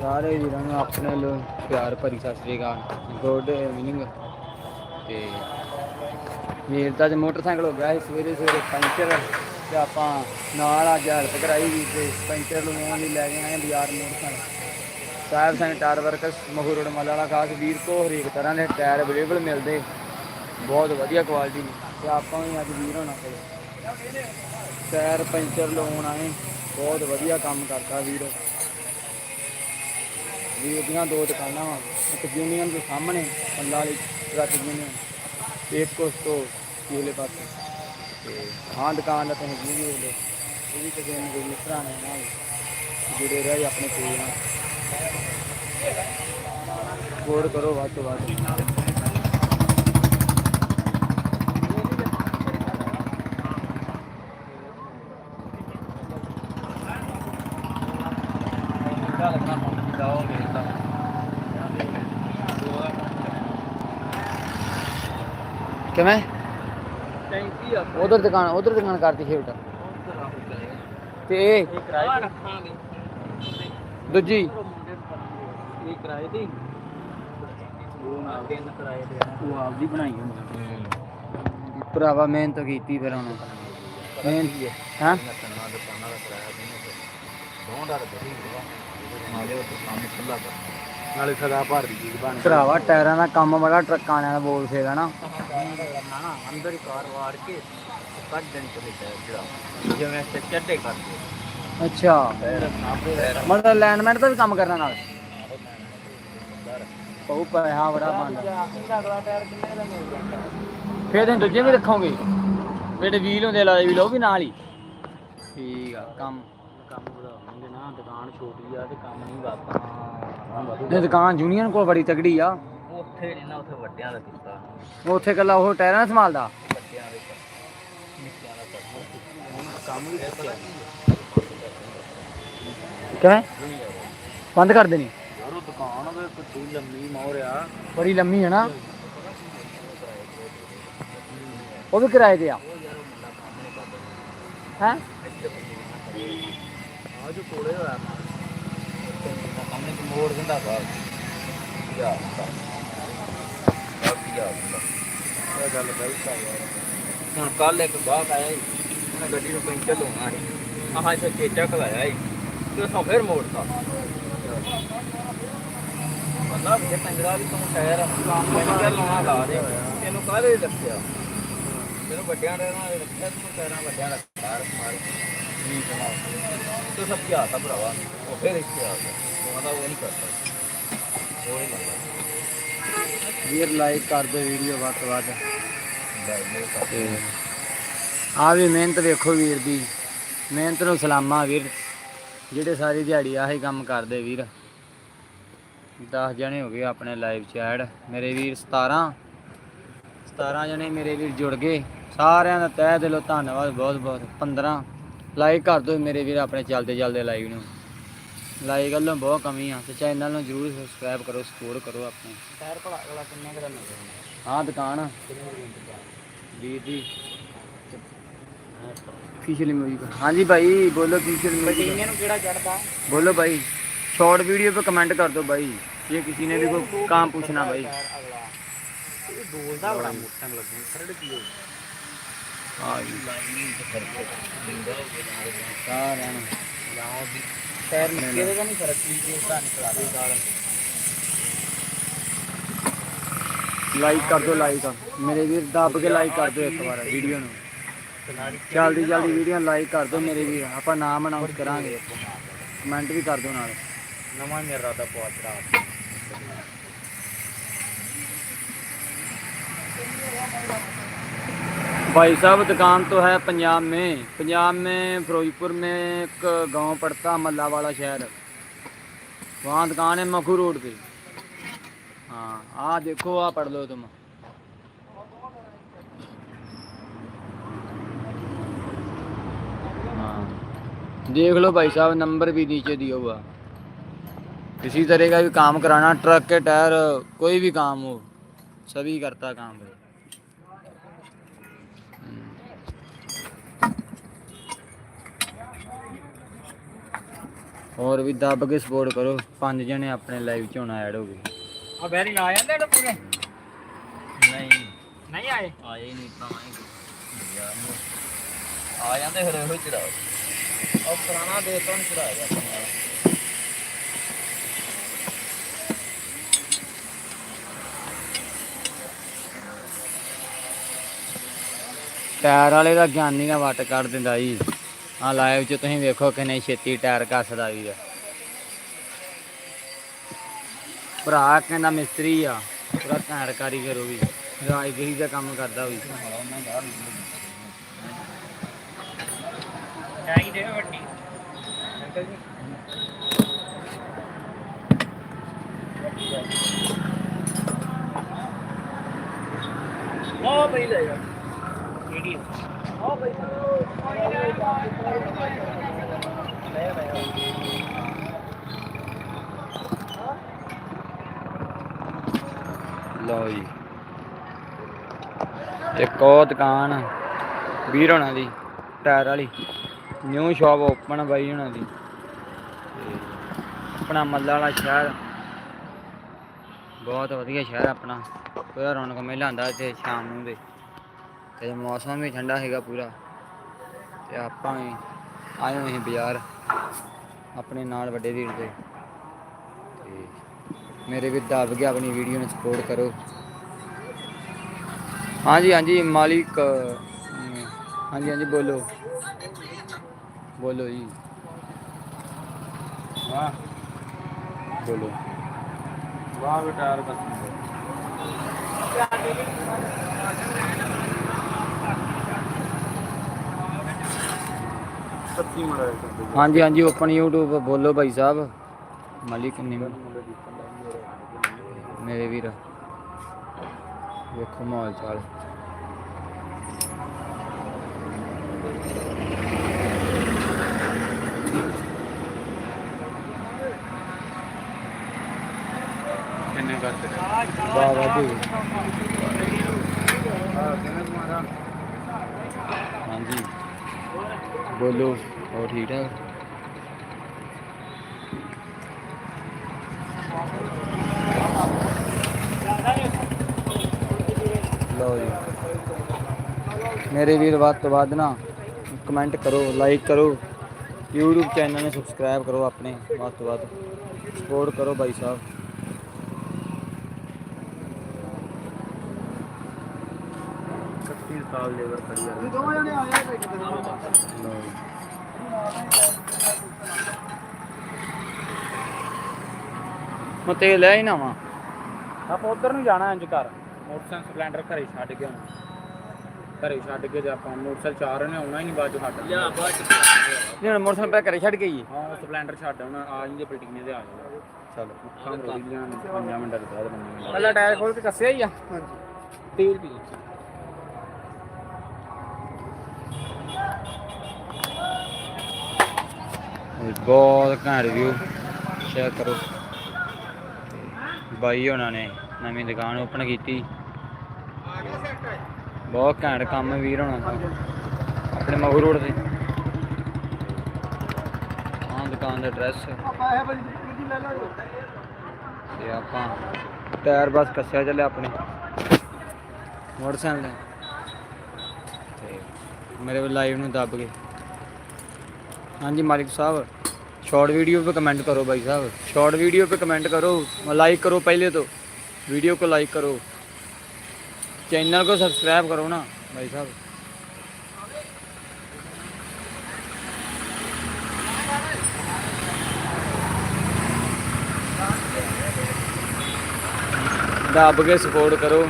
ਸਾਰੇ ਵੀਰਾਂ ਨੂੰ ਆਪਣੇ ਲੋ ਪਿਆਰ ਭਰੀ ਸਤਿ ਸ੍ਰੀ ਅਕਾਲ। ਗੁੱਡ ਇਵਨਿੰਗ ਤੇ ਵੀਰ ਦਾ ਅੱਜ ਮੋਟਰਸਾਈਕਲ ਹੋ ਗਿਆ ਸੀ, ਸਵੇਰੇ ਸਵੇਰੇ ਪੰਚਰ ਤੇ ਆਪਾਂ ਨਾਲ ਅੱਜ ਹੈਲਪ ਕਰਾਈ ਵੀ ਤੇ ਪੰਚਰ ਲਵਾਉਣ ਲਈ ਲੈ ਗਏ ਆਏ ਬਾਜ਼ਾਰ motorcycle. Sahib Singh tyre works Mahu road Malla Wala ਖਾਸ ਵੀਰ ਕੋ ਹਰੇਕ ਤਰ੍ਹਾਂ ਦੇ ਟਾਇਰ ਅਵੇਲੇਬਲ ਮਿਲਦੇ। ਬਹੁਤ ਵਧੀਆ ਕੁਆਲਿਟੀ ਦੇ ਤੇ ਆਪਾਂ ਵੀ ਅੱਜ ਵੀਰ ਹੋਣਾ ਕੋਲ ਟਾਇਰ ਪੰਚਰ ਲਵਾਉਣ ਆਏ। ਬਹੁਤ ਵਧੀਆ ਕੰਮ ਕਰਦਾ ਵੀਰ। ਵੀਰ ਦੀਆਂ ਦੋ ਦੁਕਾਨਾਂ ਵਾ, ਇੱਕ ਯੂਨੀਅਨ ਦੇ ਸਾਹਮਣੇ ਪੱਲਾ ਵਾਲੀ ਟਰੱਕ ਯੂਨੀਅਨ ਇੱਕ ਉਸ ਤੋਂ ਪਿਛਲੇ ਪਾਸੇ। ਤੇ ਹਾਂ, ਦੁਕਾਨ ਦਾ ਤੁਸੀਂ ਵੀ ਵੇਖ ਲਓ। ਇਹ ਵੀ ਕਿਸੇ ਨੂੰ ਕੋਈ ਮਿਸਰਾ ਨਹੀਂ ਨਾਲ ਜੁੜੇ ਰਹੇ ਆਪਣੇ ਕੋਲ ਨਾਲ ਕੋਡ ਕਰੋ, ਵੱਧ ਤੋਂ ਵੱਧ। ਕਿਵੇਂ ਟੈਂਕੀ ਆ ਉਧਰ ਦੁਕਾਨ ਉਧਰ ਦੁਕਾਨ ਕਰਤੀ ਸ਼ਿਫਟ ਤੇ ਇਹ? ਇਹ ਕਿਰਾਏ ਤੇ। ਰੱਖਾਂਗੇ ਦੂਜੀ ਇਹ ਕਿਰਾਏ ਤੇ ਉਹ ਨਾ ਤਿੰਨ ਕਿਰਾਏ ਤੇ ਆ। ਉਹ ਆਪਦੀ ਬਣਾਈ ਹੁੰਦੀ ਭਰਾਵਾ ਮਿਹਨਤ ਕੀਤੀ ਫਿਰ ਹੁਣ ਮਿਹਨਤ ਹਾਂ। ਕੰਨਾਂ ਦੁਕਾਨਾਂ ਦਾ ਕਿਰਾਇਆ ਦੇਣਾ ਦੋ ਡਰ ਬੜੀ ਹੋਵਾ ਨਾਲੇ ਉਹ ਕੰਮ ਖੁੱਲਾ ਕਰ ਨਾਲੇ ਸਦਾ ਭਰ ਦੀ ਚੀਜ਼ ਬਣ ਭਰਾਵਾ ਟਾਇਰਾਂ ਦਾ ਕੰਮ ਬੜਾ ਟਰੱਕਾਂ ਵਾਲਿਆਂ ਦਾ ਬੋਲ ਫੇਗਾ ਨਾ। ਨਾ ਅੰਦਰ ਹੀ ਕਾਰ ਵਾੜ ਕੇ ਕੱਢ ਦੇਣ ਚਲੇ ਟਾਇਰ ਜਿਹੜਾ ਜਿਵੇਂ ਸੇ ਚੱਡੇ ਕਰਦੇ। ਅੱਛਾ। ਮਤਲਬ ਲੈਂਡਮੈਂਟ ਦਾ ਵੀ ਕੰਮ ਕਰਨਾ ਨਾਲ? ਉਹ ਪੈਸਾ ਬੜਾ ਬਣਦਾ ਫਿਰ ਤੁਸੀਂ ਦੂਜੇ ਵੀ ਰੱਖੋਗੇ। ਜਿਹੜੇ ਵੀਲ ਹੁੰਦੇ ਲਾਏ ਵੀਲ ਉਹ ਵੀ ਨਾਲ ਹੀ। ਠੀਕ ਆ ਕੰਮ। ਕੰਮ ਨਾ ਦੁਕਾਨ ਛੋਟੀ ਆ ਤੇ ਕੰਮ ਨਹੀਂ ਵਾਪਾ ਇਹ ਦੁਕਾਨ ਯੂਨੀਅਨ ਕੋਲ ਬੜੀ ਤਗੜੀ ਆ। ਉੱਥੇ ਨਹੀਂ ਨਾ ਉੱਥੇ ਵੱਡਿਆਂ ਦਾ ਕੀਤਾ। ਉੱਥੇ ਕੱਲਾ ਉਹ ਟਾਇਰਾਂ ਸੰਭਾਲਦਾ? ਵੱਡਿਆਂ ਦੇ ਨਿੱਕਿਆਂ ਦਾ ਕਰਨਾ ਹੁਣ ਕੰਮ ਵੀ ਸਿੱਖਿਆ। ਕਿਵੇਂ? ਬੰਦ ਕਰ ਦੇਣੀ। ਯਾਰੋ ਦੁਕਾਨ ਉਹਦੇ ਕਿੱਡੀ ਲੰਮੀ ਮੋਰ ਆ। ਬੜੀ ਲੰਮੀ ਹੈ ਨਾ। ਉਹ ਵੀ ਕਿਰਾਏ ਤੇ ਆ। ਹੈ? ਆ ਜੋ ਕੋਲੇ ਹੋਇਆ ਸਾਹਮਣੇ ਕੋ ਮੋੜ ਦਿੰਦਾ ਬਾਹਰ ਯਾ ਬਾਕੀ ਜਾ ਇਹ ਗੱਲ ਗਲਤ ਆ ਯਾਰ। ਹੁਣ ਕੱਲ ਇੱਕ ਬਾਹਰ ਆਇਆ ਉਹਨੇ ਗੱਡੀ ਨੂੰ ਪੈਂਚਰ ਲਾਉਣਾ ਸੀ। ਆਹ ਇੱਥੇ ਚੇਚਾ ਖਲਾਇਆ ਸੀ। ਤੇ ਉਸੋਂ ਫਿਰ ਮੋੜਤਾ। ਬੰਦਾ ਵੀ ਪੰਜਰਾ ਵੀ ਤੂੰ ਟਾਇਰ ਪੈਂਚਰ ਲਾਉਣਾ ਲਾ ਦੇ। ਤੈਨੂੰ ਕਾਹਦੇ ਰੱਖਿਆ? ਤੈਨੂੰ ਵੱਡਿਆਂ ਨਾਲ ਰੱਖਿਆ ਤੂੰ ਟਾਇਰਾਂ ਵੱਡਿਆਂ ਦਾ ਕਾਰ ਮਾਰ ਨਹੀਂ ਬਣਾ ਤੂੰ ਸਭ ਕੀ ਆਤਾ ਭਰਾਵਾ? ਉਹ ਫਿਰ ਇੱਥੇ ਆ ਗਿਆ। ਉਹ ਕਹਿੰਦਾ ਉਹ ਨਹੀਂ ਕਰਦਾ। ਉਹ ਨਹੀਂ ਲੱਗਦਾ ਵੀਰ ਲਾਈਕ ਕਰ ਦਿਓ ਵੀਡੀਓ ਵੱਧ ਤੋਂ ਵੱਧ। ਆ ਵੀ ਮਿਹਨਤ ਵੇਖੋ ਵੀਰ ਦੀ। ਮਿਹਨਤ ਨੂੰ ਸਲਾਮਾ ਵੀਰ। ਜਿਹੜੇ ਸਾਰੀ ਦਿਹਾੜੀ ਆਹੀ ਕੰਮ ਕਰਦੇ ਵੀਰ। 10 ਜਣੇ ਹੋ ਗਏ ਆਪਣੇ ਲਾਈਵ ਚ ਐਡ ਮੇਰੇ ਵੀਰ 17 17 ਜਣੇ ਮੇਰੇ ਵੀਰ ਜੁੜ ਗਏ। ਸਾਰਿਆਂ ਦਾ ਤਹਿ ਦਿਲੋਂ ਧੰਨਵਾਦ ਬਹੁਤ ਬਹੁਤ 15 ਲਾਈਕ ਕਰ ਦਿਓ ਮੇਰੇ ਵੀਰ ਆਪਣੇ ਚੱਲਦੇ ਚੱਲਦੇ ਲਾਈਵ ਨੂੰ। ਲਾਈਕ ਵੱਲੋਂ ਬਹੁਤ ਕਮੀ ਆ। ਤੇ ਚੈਨਲ ਨੂੰ ਜਰੂਰ ਸਬਸਕ੍ਰਾਈਬ ਕਰੋ ਸਪੋਰਟ ਕਰੋ ਆਪਣੇ। ਟਾਇਰ ਭਲਾ ਅਗਲਾ ਕਿੰਨੇ ਕਰਾ ਹਾਂ ਦੁਕਾਨ ਆ। ਵੀਰ ਦੀ ਫੀਸ਼ਲ ਮਿਊਜ਼ਿਕ ਹਾਂਜੀ ਭਾਈ ਬੋਲੋ ਫੀਸ਼ਲ ਮਿਊਜ਼ਿਕ ਬਟੀਨੇ ਨੂੰ ਕਿਹੜਾ ਚੜਦਾ ਬੋਲੋ ਭਾਈ। ਸ਼ਾਰਟ ਵੀਡੀਓ 'ਤੇ ਕਮੈਂਟ ਕਰ ਦਿਓ ਭਾਈ। ਜੇ ਕਿਸੇ ਨੇ ਵੀ ਕੋਈ ਕੰਮ ਪੁੱਛਣਾ ਭਾਈ। ਇਹ ਬੋਲਦਾ ਬੜਾ ਮੋਟਾ ਲੱਗਦਾ ਸਰ ਕੀ ਹੋ ਲਾਈਕ ਕਰ ਦਿਓ ਲਾਈਕ ਮੇਰੇ ਵੀਰ ਦੱਬ ਕੇ ਲਾਈਕ ਕਰ ਦਿਓ ਇੱਕ ਵਾਰ ਵੀਡੀਓ ਨੂੰ। ਜਲਦੀ ਜਲਦੀ ਵੀਡੀਓ ਲਾਈਕ ਕਰ ਦਿਓ ਮੇਰੇ ਵੀਰ। ਆਪਾਂ ਨਾਮ ਅਨਾਉਂਸ ਕਰਾਂਗੇ। ਕਮੈਂਟ ਵੀ ਕਰ ਦਿਓ ਨਾਲ। ਨਵਾਂ ਮੇਰਾ ਦਾ ਪਹੁੰਚ ਰਹਾ Thank you. भाई साहब दुकान तो है पंजाब में पंजाब में फिरोजपुर में एक गांव पड़ता मल्ला वाला शहर वहाँ दुकान है मखू रोड पे हाँ आ देखो आ पढ़ लो तुम हाँ देख लो भाई साहब नंबर भी नीचे दिया हुआ किसी तरह का भी काम कराना ट्रक के टायर कोई भी काम हो सभी करता काम भाई ਹੋਰ ਵੀ ਦੱਬ ਕੇ ਸਪੋਰਟ ਕਰੋ। ਪੰਜ ਜਣੇ ਆਪਣੇ ਲਾਈਵ 'ਚ ਹੁਣ ਐਡ ਹੋ ਗਏ। ਆ ਬੈਰੀ ਆ ਜਾਂਦੇ ਨੇ ਪੂਰੇ? ਨਹੀਂ। ਨਹੀਂ ਆਏ? ਆਏ ਨਹੀਂ ਪਾਵਾਂਗੇ ਆ ਜਾਂਦੇ ਫਿਰ ਇਹੋ ਚੜਾ ਉਹ ਪੁਰਾਣਾ ਦੇ ਤੋਂ ਚੜਾ ਗਿਆ ਟਾਇਰ ਵਾਲੇ ਦਾ ਗਿਆਨੀ ਦਾ ਵੱਟ ਕੱਢ ਦਿੰਦਾ ਜੀ। ਆ ਲਾਈਵ 'ਚ ਤੁਸੀਂ ਵੇਖੋ ਕਿੰਨੇ ਛੇਤੀ ਟਾਇਰ ਕੱਸਦਾ ਵੀ ਭਰਾ ਕਹਿੰਦਾ ਮਿਸਤਰੀ ਆ ਪੂਰਾ ਘੈਂਟ ਕਾਰੀਗਰ ਉਹ ਵੀ। ਰਾਜਗਰੀ ਦਾ ਕੰਮ ਕਰਦਾ ਵੀ। ਚਾਹੀ ਦੇ ਵੱਡੀ ਅੰਕਲ ਜੀ ਉਹ ਪਈ ਲੈ ਜਾ। ਵੀਡੀਓ ਲਓ ਜੀ। ਇੱਕ ਉਹ ਦੁਕਾਨ ਵੀਰ ਹੋਣਾ ਦੀ, ਟਾਇਰ ਵਾਲੀ। ਨਿਊ ਸ਼ਾਪ ਓਪਨ ਬਾਈ ਹੋਣਾ ਦੀ। ਆਪਣਾ ਮੱਲਾ ਵਾਲਾ ਸ਼ਹਿਰ। ਬਹੁਤ ਵਧੀਆ ਸ਼ਹਿਰ ਆਪਣਾ। ਪੂਰਾ ਰੌਣਕ ਮੇਲਾ ਹੁੰਦਾ ਇੱਥੇ ਸ਼ਾਮ ਨੂੰ ਦੇ। ਤੇ ਮੌਸਮ ਵੀ ਠੰਡਾ ਹੈਗਾ ਪੂਰਾ। ਤੇ ਆਪਾਂ ਵੀ ਆਏ ਹੋਏ ਬਾਜ਼ਾਰ ਆਪਣੇ ਨਾਲ ਵੱਡੇ ਵੀਰ ਦੇ। ਤੇ ਮੇਰੇ ਵੀ ਦੱਬ ਗਿਆ ਆਪਣੀ ਵੀਡੀਓ ਨੂੰ ਸਪੋਰਟ ਕਰੋ। ਹਾਂਜੀ ਹਾਂਜੀ ਮਾਲਿਕ ਹਾਂਜੀ ਹਾਂਜੀ ਬੋਲੋ। ਬੋਲੋ ਜੀ। ਵਾਹ। ਬੋਲੋ। ਵਾਹ ਬਟਾਰ ਬਸ। ਸੱਚੀ ਮੜਾ ਕਰਦੇ ਹਾਂਜੀ ਹਾਂਜੀ ਓਪਨ YouTube ਬੋਲੋ ਭਾਈ ਸਾਹਿਬ। ਮਾਲਿਕ ਨਿਮ ਮੇਰੇ ਵੀਰ। ਵੇਖੋ ਮਾਹੌਲ ਚਾਲ। ਕਿੰਨੇ ਕਰਦੇ ਵਾਹ ਵਾਹ ਜੀ। ਹਾਂ ਕਿੰਨੇ ਤੁਹਾਡਾ ਹਾਂਜੀ ਬੋਲੋ ਹੋਰ ਠੀਕ ਠਾਕ ਲਓ ਜੀ ਮੇਰੇ ਵੀਰ ਵੱਧ ਤੋਂ ਵੱਧ ਨਾ ਕਮੈਂਟ ਕਰੋ ਲਾਈਕ ਕਰੋ YouTube ਚੈਨਲ ਨੂੰ ਸਬਸਕ੍ਰਾਈਬ ਕਰੋ ਆਪਣੇ ਵੱਧ ਤੋਂ ਵੱਧ ਸਪੋਰਟ ਕਰੋ ਭਾਈ ਸਾਹਿਬ 31 ਸਾਲ ਲੇਬਰ ਖੜੀ ਆ ਲਓ ਜੀ। ਮੈਂ ਤੇਲ ਲੈ ਹੀ ਨਾ ਵਾ ਆਪਾਂ ਉਧਰ ਨੂੰ ਜਾਣਾ ਇੰਜ ਕਰ ਮੋਟਰਸਾਈਕਲ ਸਪਲੈਂਡਰ ਘਰੇ ਛੱਡ ਕੇ ਆਉਣਾ। ਘਰੇ ਛੱਡ ਕੇ ਤੇ ਆਪਾਂ ਮੋਟਰਸਾਈਕਲ ਚਾਰ ਨੇ ਆਉਣਾ ਹੀ ਨਹੀਂ ਬਾਅਦ ਚ ਹੱਟ ਲਿਆ ਬਾਅਦ ਚ ਨਹੀਂ ਹੁਣ ਮੋਟਰਸਾਈਕਲ ਪੈ ਘਰੇ ਛੱਡ ਗਈ ਹਾਂ ਸਪਲੈਂਡਰ ਛੱਡ ਆਉਣਾ ਆ ਜਾਂਦੇ ਪਲਟੀਨੇ ਤੇ ਆ ਜਾਣਾ ਚਲੋ ਖਾਂ ਰੋੜੀ ਦੀਆਂ ਪੰਜਾਂ ਮਿੰਟਾਂ ਦੇ ਬਾਅਦ ਬੰਦੇ ਪਹਿਲਾਂ ਟਾਇਰ ਖੋਲ ਕੇ ਕੱਸਿਆ ਹੀ ਆ। ਤੇਲ ਪੀ ਬਹੁਤ ਘੈਂਟ ਰਿਵਿਊ ਸ਼ੇਅਰ ਕਰੋ। ਬਾਈ ਉਹਨਾਂ ਨੇ ਨਵੀਂ ਦੁਕਾਨ ਓਪਨ ਕੀਤੀ। ਬਹੁਤ ਘੈਂਟ ਕੰਮ ਵੀਰ ਹੋਣਾ ਆਪਣੇ ਮਗੂ ਰੋਡ ਤੇ। ਆਹ ਦੁਕਾਨ ਦਾ ਐਡਰੈਸ ਤੇ ਆਪਾਂ ਟਾਇਰ ਬਸ ਕੱਸਿਆ ਚੱਲੇ ਆਪਣੇ। ਮੋਟਰਸਾਈਕਲ ਤੇ। ਮੇਰੇ ਲਾਈਵ ਨੂੰ ਦੱਬ ਗਏ ਹਾਂਜੀ ਮਾਲਿਕ ਸਾਹਿਬ शॉर्ट वीडियो पे कमेंट करो भाई साहब शॉर्ट वीडियो पे कमेंट करो लाइक करो पहले तो वीडियो को लाइक करो चैनल को सब्सक्राइब करो ना भाई साहब दब के सपोर्ट करो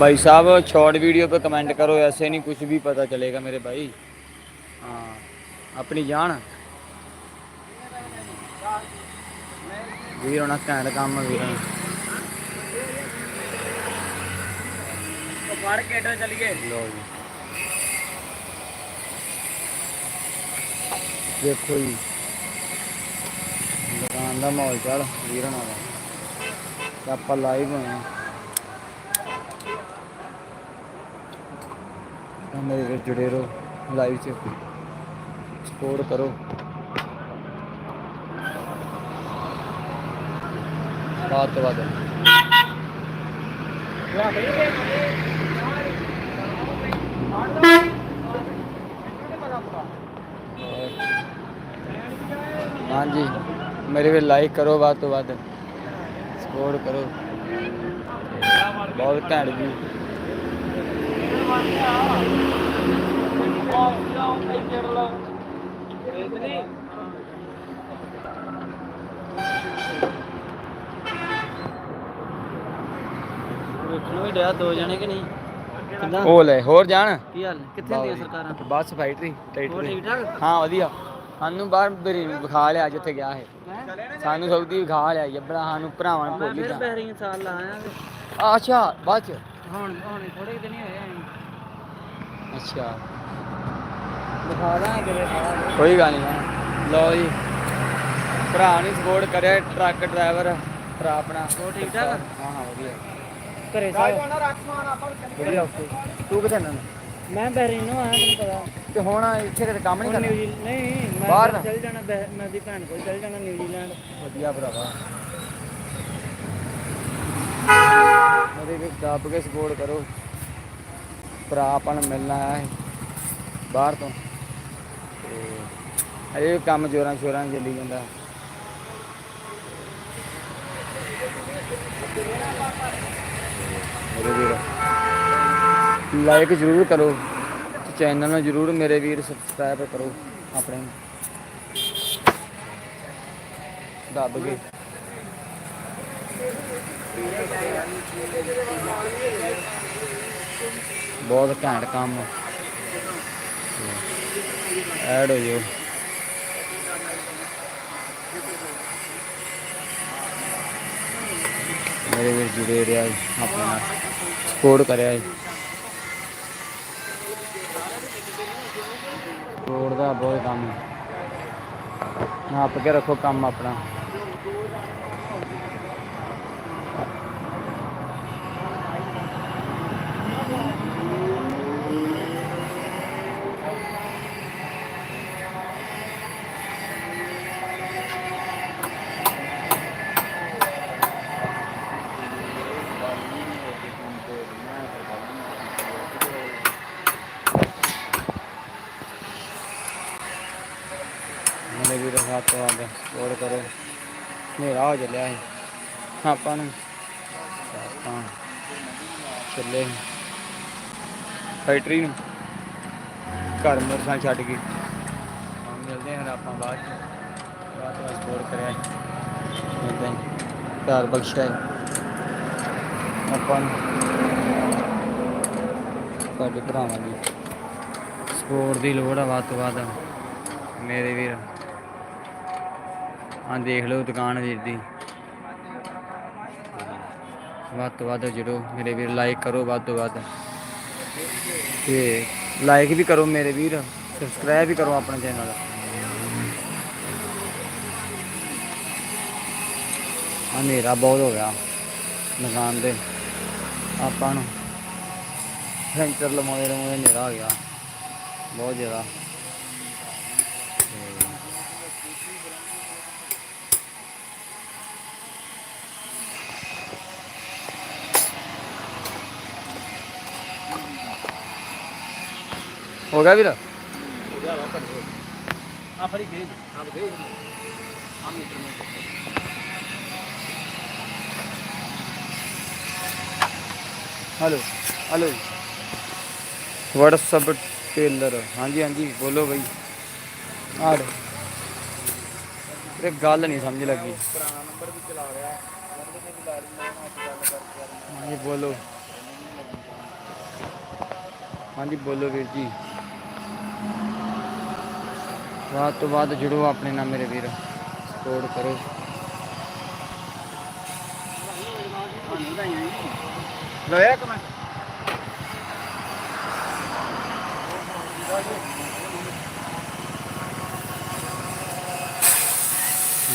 भाई साहब शॉर्ट वीडियो पे कमेंट करो ऐसे नहीं कुछ भी पता चलेगा मेरे भाई हाँ अपनी जान ਵੀਰ ਹੋਣਾ ਘੈਂਟ ਕੰਮ ਆ ਵੀਰ ਹੋਣਾ। ਫੜ ਕੇ ਏਡਾ ਚੱਲੀਏ ਲਓ ਜੀ ਦੇਖੋ ਜੀ ਦੁਕਾਨ ਦਾ ਮਾਹੌਲ ਚਾਲ ਵੀਰ ਹੋਣਾ ਦਾ ਤੇ ਆਪਾਂ ਲਾਈਵ ਹੋਏ ਮੇਰੇ ਵੀਰ ਜੁੜੇ ਰਹੋ ਲਾਈਵ 'ਚ। ਸਪੋਰਟ ਕਰੋ। ਬਾਤ ਤੋਂ ਬਾਤ ਹਾਂਜੀ, ਮੇਰੇ ਵੀ ਲਾਈਕ ਕਰੋ ਵੱਧ ਤੋਂ ਵੱਧ ਸਪੋਰਟ ਕਰੋ। ਬਹੁਤ ਘੈਂਟ ਜੀ ਵੇਖਣ ਵੀ ਡਿਆ ਦੋ ਜਣੇ ਕਿ ਨਹੀਂ? ਕਿੱਦਾਂ? ਉਹ ਲੈ ਹੋਰ ਜਾਣ? ਕੀ ਹਾਲ ਕਿੱਥੇ ਹੁੰਦੀਆਂ ਸਰਕਾਰਾਂ? ਬੱਸ ਫੈਕਟਰੀ ਹੋਰ ਟਰੈਕਟਰ ਠੀਕ ਠਾਕ? ਹਾਂ ਵਧੀਆ। ਸਾਨੂੰ ਬਾਹਰ ਬਰੀ ਵਿਖਾ ਲਿਆ ਜਿੱਥੇ ਗਿਆ ਹੈ? ਸਾਨੂੰ ਸੌਦੀ ਵਿਖਾ ਲਿਆ ਜੱਬੜਾ ਸਾਨੂੰ ਭਰਾਵਾਂ ਨੂੰ ਭੁੱਲ ਫਿਰ ਗਿਆ ਬਹਿਰੀਂ ਸਾਲ ਲਾਇਆ ਤੇ ਅੱਛਾ ਬਾਅਦ ਚ? ਹੁਣ ਹੁਣ ਥੋੜੇ ਦਿਨ ਹੀ ਹੋਏ ਆ ਅੱਛਾ। ਦਿਖਾ ਦਾਂ ਕਿਵੇਂ ਸਾਰਾ ਕੋਈ ਗੱਲ ਨਹੀਂ ਲਓ ਜੀ। ਭਰਾ ਨੂੰ ਸਪੋਰਟ ਕਰਿਆ ਟਰੱਕ ਡਰਾਈਵਰ ਭਰਾ ਆਪਣਾ। ਹੋਰ ਠੀਕ ਠਾਕ? ਹਾਂ ਹਾਂ ਵਧੀਆ। ਘਰੇ ਸਾਹਿਬ ਵਧੀਆ ਓਕੇ। ਤੂੰ ਕਿੱਥੇ ਨਾ ਮੈਂ ਬਹਿਰੀਂ ਨੂੰ ਆਇਆ ਤੈਨੂੰ ਪਤਾ। ਤੇ ਹੁਣ ਇੱਥੇ ਕਿਤੇ ਕੰਮ ਨਹੀਂ ਹੁਣ ਕਰਨਾ? ਨਿਊਜ਼ੀਲੈਂਡ ਨਹੀਂ ਮੈਂ ਬਾਹਰ ਬਾਹਰ ਚੱਲ ਜਾਣਾ ਬਹਿ- ਮੈਂ ਦੀ ਭੈਣ ਕੋਲ ਚੱਲ ਜਾਣਾ ਨਿਊਜ਼ੀਲੈਂਡ ਵਧੀਆ ਭਰਾਵਾ। ਮੇਰੇ ਵੀ ਦੱਬ ਕੇ ਸਪੋਰਟ ਕਰੋ। ਭਰਾ ਆਪਾਂ ਨੂੰ ਮਿਲਣਾ ਆਇਆ ਹੈ ਬਾਹਰ ਤੋਂ। ਤੇ ਇਹ ਕੰਮ ਜੋਰਾਂ ਸ਼ੋਰਾਂ ਚੱਲੀ ਜਾਂਦਾ। ਮੇਰੇ ਵੀਰ ਲਾਈਕ ਜ਼ਰੂਰ ਕਰੋ। ਚੈਨਲ ਨੂੰ ਜ਼ਰੂਰ ਮੇਰੇ ਵੀਰ ਸਬਸਕ੍ਰਾਈਬ ਕਰੋ ਆਪਣੇ ਨੂੰ। ਦੱਬ ਕੇ। ਬਹੁਤ ਘੈਂਟ ਕੰਮ। ਐਡ ਹੋ ਜਾਓ। ਮੇਰੇ ਵੀਰ ਜੁੜੇ ਰਿਹਾ ਜੀ, ਆਪਣੇ ਨਾਲ। ਸਪੋਰਟ ਕਰਿਆ ਜੀ। ਸਪੋਰਟ ਦਾ ਬਹੁਤ ਕੰਮ। ਹੈ ਨਾਪ ਕੇ ਰੱਖੋ ਕੰਮ ਆਪਣਾ ਮੇਰੇ ਵੀਰ ਹੱਥ ਤੋਂ ਆਗੇ ਸਪੋਰਟ ਕਰੋ ਹੋ ਚੱਲਿਆ ਸੀ। ਆਪਾਂ ਨੂੰ। ਆਪਾਂ ਚੱਲੇ ਫੈਕਟਰੀ ਨੂੰ। ਘਰ ਮਰਸਾਂ ਛੱਡ ਕੇ। ਹਾਂ ਮਿਲਦੇ ਹਾਂ ਆਪਾਂ ਬਾਅਦ ਚ। ਬਾਅਦ ਵਿੱਚ ਸਪੋਰਟ ਕਰਿਆ ਮਿਲਦੇ ਹਾਂ। ਪਿਆਰ ਬਖਸ਼ਿਆ ਹੈ ਆਪਾਂ ਨੂੰ। ਸਾਡੇ ਭਰਾਵਾਂ ਦੀ। ਸਪੋਰਟ ਦੀ ਲੋੜ ਆ ਵੱਧ ਤੋਂ ਵੱਧ। ਮੇਰੇ ਵੀਰ। ਆ ਦੇਖ ਲਓ ਦੁਕਾਨ ਵੀਰ ਦੀ। ਵੱਧ ਤੋਂ ਵੱਧ ਜੁੜੋ ਮੇਰੇ ਵੀਰ ਲਾਈਕ ਕਰੋ ਵੱਧ ਤੋਂ ਵੱਧ। ਤੇ ਲਾਈਕ ਵੀ ਕਰੋ ਮੇਰੇ ਵੀਰ ਸਬਸਕ੍ਰਾਈਬ ਵੀ ਕਰੋ ਆਪਣਾ ਚੈਨਲ ਹਨੇਰਾ ਬਹੁਤ ਹੋ ਗਿਆ ਦੁਕਾਨ ਦੇ ਆਪਾਂ ਨੂੰ ਸੈਂਟਰ ਲਮਾਉਂਦੇ ਲਮਾਉਂਦੇ ਹਨੇਰਾ ਹੋ ਗਿਆ। ਬਹੁਤ ਜ਼ਿਆਦਾ। ਹੋ ਗਿਆ ਵੀਰ? ਆ ਫਰੀ ਗਏ ਆ ਹੈਲੋ ਹੈਲੋ। WhatsApp ਟੇਲਰ ਹਾਂਜੀ ਹਾਂਜੀ ਬੋਲੋ ਬਈ। ਆ ਇਹ ਗੱਲ ਨਹੀਂ ਸਮਝ ਲੱਗੀ। ਬੋਲੋ। ਹਾਂਜੀ ਬੋਲੋ ਵੀਰ ਜੀ। ਬਾਅਦ ਤੋਂ ਬਾਅਦ ਜੁੜੋ ਆਪਣੇ ਨਾਲ ਮੇਰੇ ਵੀਰ। ਸਪੋਰਟ ਕਰੋ। ਲੋਇਆ ਕਮੈਂ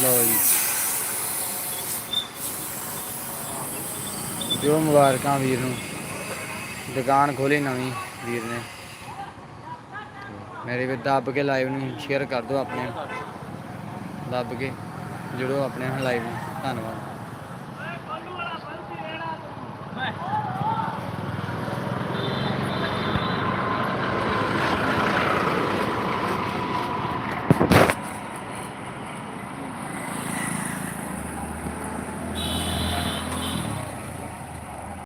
ਲਓ ਜੀ। ਜੋ ਮੁਬਾਰਕਾਂ ਵੀਰ ਨੂੰ। ਦੁਕਾਨ ਖੋਲੀ ਨਵੀਂ ਵੀਰ ਨੇ। ਮੇਰੇ ਵੀ ਦੱਬ ਕੇ ਲਾਈਵ ਨੂੰ ਸ਼ੇਅਰ ਕਰ ਦਿਓ ਆਪਣੇ। ਦੱਬ ਕੇ ਜੁੜੋ ਆਪਣੇ ਲਾਈਵ ਨੂੰ। ਧੰਨਵਾਦ।